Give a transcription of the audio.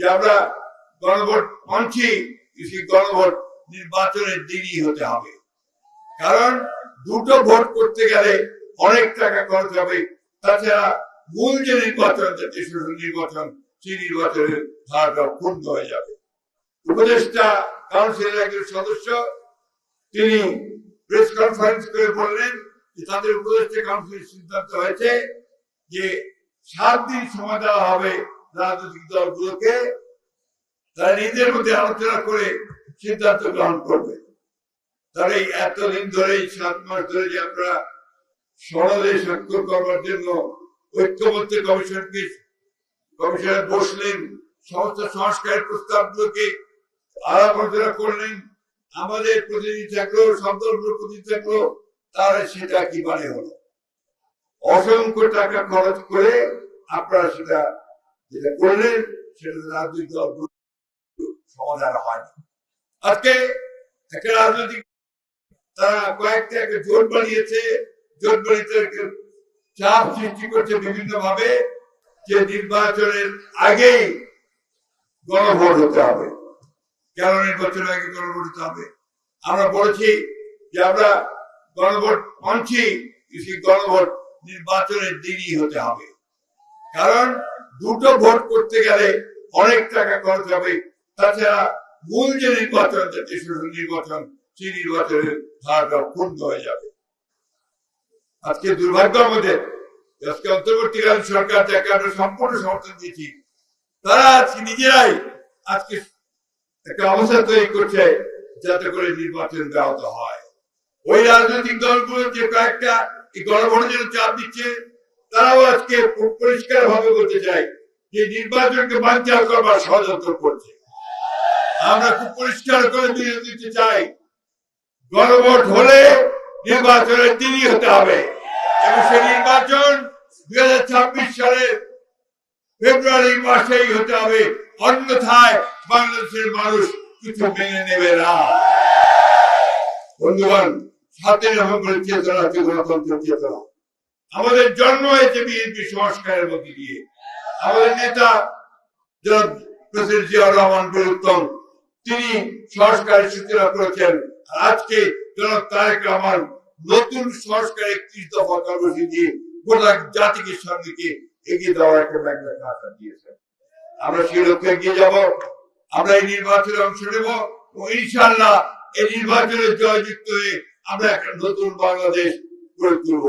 যে আমরা গণভোট মানছি সেই গণভোট নির্বাচনের দিনই হতে হবে। কারণ দুটো ভোট করতে গেলে অনেক টাকা খরচ হবে। তাছাড়া মূল যে নির্বাচন নির্বাচন, সেই নির্বাচনের ধারাটা ক্ষুণ্ণ হয়ে যাবে। উপদেষ্টা কাউন্সিলের একজন সদস্য, তিনি প্রেস কনফারেন্স করে বললেন যে তাদের উপদেষ্টা কাউন্সিলের সিদ্ধান্ত হয়েছে যে সাত দিন সময় দেওয়া হবে রাজনৈতিক দলগুলোকে তারা নিজেদের মধ্যে আলোচনা করে সিদ্ধান্ত গ্রহণ করবে। তারা এই এতদিন ধরে সাত মাস ধরে যে আমরা সনদে স্বাক্ষর করবার জন্য ঐক্যবদ্ধ কমিশনকে কমিশনে বসলেন, সমস্ত সংস্কারের প্রস্তাবগুলোকে আলাপ আলোচনা করলেন, আমাদের প্রতিনিধি থাকল সব দলগুলোর প্রতিনিধি থাকল তারা সেটা কি মানে হলো? অসংখ্য টাকা খরচ করে আপনারা সেটা যেটা করলেন সেটা রাজনৈতিক সমাধান আজকে একটা রাজনৈতিক তারা কয়েকটা একটা জোট বানিয়েছে। জোট বানিয়ে তাদেরকে চাপ সৃষ্টি করছে বিভিন্ন ভাবে যে নির্বাচনের গণভোট হতে হবে। কেন নির্বাচনের আগে গণভোট হতে হবে? আমরা বলেছি যে আমরা গণভোট সেই গণভোট নির্বাচনের দিনই হতে হবে। কারণ দুটো ভোট করতে গেলে অনেক টাকা খরচ হবে। তাছাড়া মূল যে নির্বাচন জাতীয় সংসদ নির্বাচন, সেই নির্বাচনের ধারাটা ক্ষুণ্ণ হয়ে যাবে। আজকে দুর্ভাগ্য আমাদের, আজকে অন্তর্বর্তীকালীন সরকার যাকে আমরা সম্পূর্ণ সমর্থন দিয়েছি, তারা আজকে নিজেরাই আজকে একটা অবস্থা তৈরি করছে যাতে করে নির্বাচন ব্যাহত হয়। ওই রাজনৈতিক দলগুলো যে কয়েকটা এই গণভোটের জন্য চাপ দিচ্ছে তারাও আজকে পরিষ্কার ভাবে বলতে চাই যে নির্বাচনকে বাঞ্চাল করবার ষড়যন্ত্র করছে। আমরা খুব পরিষ্কার করে দিতে চাই, গণভোট হলে নির্বাচনের দিনই হতে হবে। এবং সেই নির্বাচন দুই হাজার ছাব্বিশ সালের ফেব্রুয়ারি মাসেই হতে হবে। অন্যথায় বাংলাদেশের মানুষ কিছু মেনে নেবে না। বন্ধুগণ, সাতই নভেম্বরের চেতনা হচ্ছে গণতন্ত্র চেতনা। আমাদের জন্ম হয়েছে বিএনপি সংস্কারের মধ্যে দিয়ে। আমাদের নেতা রহমান তিনি সংস্কারের সূচনা করেছেন। আজকে জনাব তারেক রহমান নতুন সংস্কার একত্রিশ দফা কর্মসূচি দিয়ে গোটা জাতিকে সঙ্গে এগিয়ে দেওয়ার একটা ব্যাংকের দিয়েছেন। আমরা সেই লক্ষ্যে এগিয়ে যাব, আমরা এই নির্বাচনে অংশ নেব ও ইনশাল্লাহ এই নির্বাচনে জয়যুক্ত হয়ে আমরা একটা নতুন বাংলাদেশ গড়ে তুলব।